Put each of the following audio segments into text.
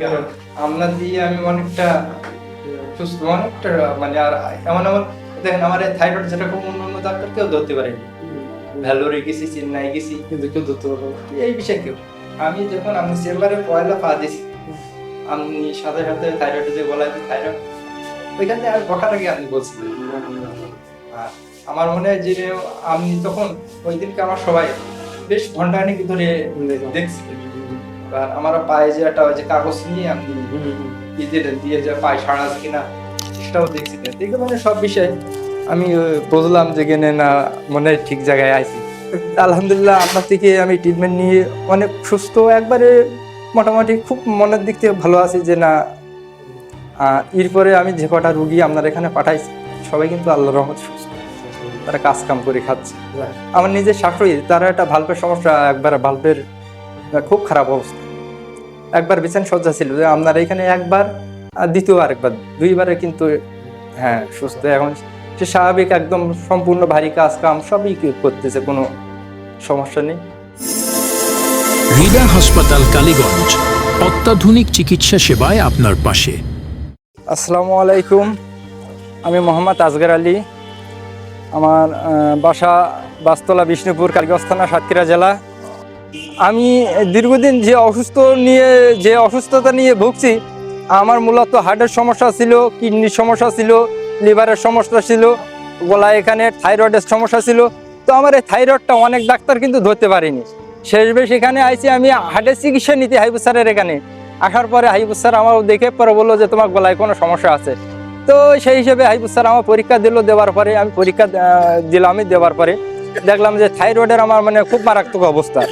কারণ আপনার দিয়ে আমি অনেকটা সুস্থ অনেকটা মানে আর এমন এমন দেখেন আমার থাইরয়েড যেটা খুব অন্য অন্য ডাক্তার কেউ ধরতে পারেনি। ভ্যালোরে গেছি চেন্নাই গেছি কিন্তু কেউ ধরতে পারব এই বিষয়ে কেউ। আমি যখন আমি চেম্বারে পয়লা পা দিছি আপনি সাথে সাথে থাইরয়েড যে বলা যে থাইরয়েড ওইখান থেকে আর কথাটা কি আপনি বলছিলেন আমার মনে হয় যে আমি তখন ওই দিনকে আমার সবাই বেশ ঘন্টাখানিক ধরে দেখছিলেন। আর আমার পায়ে যে একটা ওই যে কাগজ নিয়ে আপনি ঈদের দিয়ে যে পায়ে সারা কিনা সেটাও দেখছিলেন দেখে মানে সব বিষয়। আমি বুঝলাম যে গেনে না মনে ঠিক জায়গায় আছি। আলহামদুলিল্লাহ আপনার থেকে আমি ট্রিটমেন্ট নিয়ে অনেক সুস্থ। একবারে মোটামুটি খুব মনের দিক থেকে ভালো আছি যে না এরপরে আমি যে কটা রুগী আপনার এখানে পাঠাইছি সবাই কিন্তু আল্লাহ রহমত সুস্থ। তারা কাজ কাম করে খাচ্ছে। আমার নিজের শাশুড়ি তারা একটা ভাল্পের সমস্যা একবার ভাল্পের খুব খারাপ অবস্থা। একবার বিছান সজ্জা ছিল যে আপনার এখানে একবার আর দ্বিতীয়বার একবার দুইবারে কিন্তু হ্যাঁ সুস্থ। এখন সে স্বাভাবিক একদম সম্পূর্ণ ভারী কাজ কাম সবই করতেছে কোনো সমস্যা নেই। হৃদয় হাসপাতাল কালীগঞ্জ। অত্যাধুনিক চিকিৎসা সেবায় আপনার পাশে। আসসালামু আলাইকুম। আমি মোহাম্মদ আজগর আলী। আমার বাসা বাস্তলা বিষ্ণুপুর কালীগঞ্জ থানা সাতক্ষীরা জেলা। আমি দীর্ঘদিন যে অসুস্থ নিয়ে যে অসুস্থতা নিয়ে ভুগছি আমার মূলত হার্টের সমস্যা ছিল কিডনির সমস্যা ছিল লিভারের সমস্যা ছিল গলা এখানে থাইরয়েডের সমস্যা ছিল। তো আমার এই থাইরয়েডটা অনেক ডাক্তার কিন্তু ধরতে পারিনি। শেষ বেশ এখানে আইছি আমি হার্টের চিকিৎসা নিতে হাইবু স্যারের এখানে। আসার পরে হাইবু স্যার আমার দেখে পরে বলল যে তোমার গলায় কোনো সমস্যা আছে। তো সেই হিসেবে হাইবু স্যার আমার পরীক্ষা দিল দেওয়ার পরে আমি পরীক্ষা আহ, দিলাম আমি দেওয়ার পরে। দেখলাম যে থাইরয়েডের আমার মানে খুব মারাত্মক অবস্থা।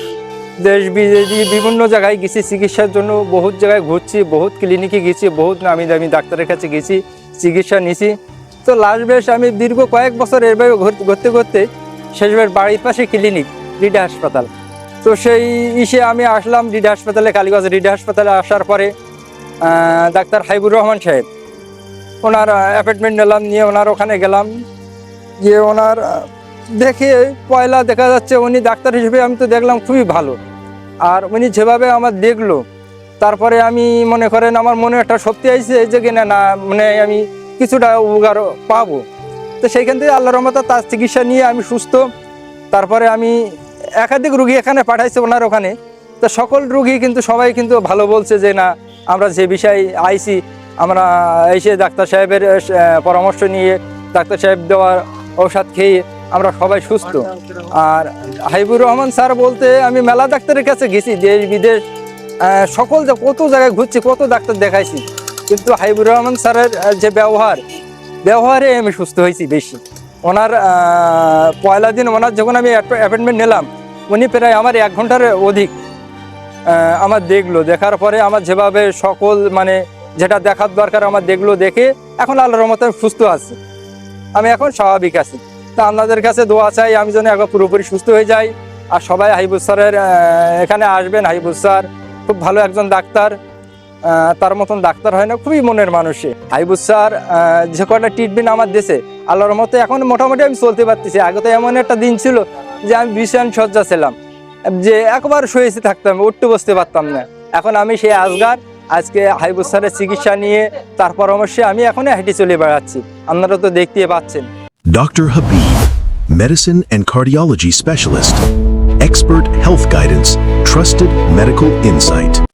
দেশ বিদেশি বিভিন্ন জায়গায় গেছি, চিকিৎসার জন্য বহুত জায়গায় ঘুরছি, বহুত ক্লিনিকে গেছি, বহুত নামি দামি ডাক্তারের কাছে গেছি, চিকিৎসা নিছি। তো লাস্ট বেশ আমি দীর্ঘ কয়েক বছর এভাবে ঘুর- ঘুরতে ঘুরতে শেষবার বাড়ির পাশে ক্লিনিক রিডা হাসপাতাল। তো সেই ইসে আমি আসলাম রিডা হাসপাতালে, কালীগঞ্জ রিডা হাসপাতালে আসার পরে ডাক্তার হাইবুর রহমান সাহেব। ওনার অ্যাপয়েন্টমেন্ট নিলাম, নিয়ে ওনার ওখানে গেলাম। গিয়ে ওনার দেখে পয়লা দেখা যাচ্ছে, উনি ডাক্তার হিসেবে আমি তো দেখলাম খুবই ভালো। আর উনি যেভাবে আমার দেখল, তারপরে আমি মনে করেন আমার মনে একটা শক্তি আইছে যে কিনা না মানে আমি কিছুটা উপকার পাবো। তো সেইখান থেকে আল্লাহ রহমতে তার চিকিৎসা নিয়ে আমি সুস্থ। তারপরে আমি একাধিক রুগী এখানে পাঠাইছে ওনার ওখানে। তো সকল রুগী কিন্তু, সবাই কিন্তু ভালো বলছে যে না, আমরা যে বিষয়ে আইছি, আমরা এসে ডাক্তার সাহেবের পরামর্শ নিয়ে ডাক্তার সাহেব দেওয়ার ঔষধ খেয়ে আমরা সবাই সুস্থ। আর হাইবুর রহমান স্যার বলতে, আমি মেলা ডাক্তারের কাছে গেছি, দেশ বিদেশ সকল যে কত জায়গায় ঘুরছি, কত ডাক্তার দেখাইছি। কিন্তু হাইবুর রহমান স্যারের যে ব্যবহার, ব্যবহারে আমি সুস্থ হয়েছি বেশি। ওনার পয়লা দিন ওনার যখন আমি অ্যাপয়েন্টমেন্ট নিলাম, উনি প্রায় আমার এক ঘণ্টার অধিক আমার দেখল। দেখার পরে আমার যেভাবে সকল মানে যেটা দেখার দরকার, আমার দেখল, দেখে এখন আল্লাহর মতো সুস্থ আছি। আমি এখন স্বাভাবিক আছি। তা আপনাদের কাছে দোয়া চাই, আমি যেন একবার পুরোপুরি সুস্থ হয়ে যাই। আর সবাই হাইবুজ স্যারের এখানে আসবেন হাইবুজ স্যার খুব ভালো একজন ডাক্তার। তার মতন ডাক্তার হয় না, খুবই মনের মানুষে। হাইবুজ স্যার যে কটা ট্রিটমেন্ট আমার দেশে আল্লাহর মতো এখন মোটামুটি আমি চলতে পারতেছি। আগে তো এমন একটা দিন ছিল যে আমি ভীষণ সজ্জা ছিলাম, যে একবার শুয়েছি থাকতাম, উঠতে বসতে পারতাম না। এখন আমি সেই আজগার, আজকে হাইবুজ স্যারের চিকিৎসা নিয়ে তার পরামর্শে আমি এখনই হেঁটে চলে বেড়াচ্ছি। আপনারা তো দেখতেই পাচ্ছেন। Dr. Habib, medicine and cardiology specialist. Expert health guidance, trusted medical insight.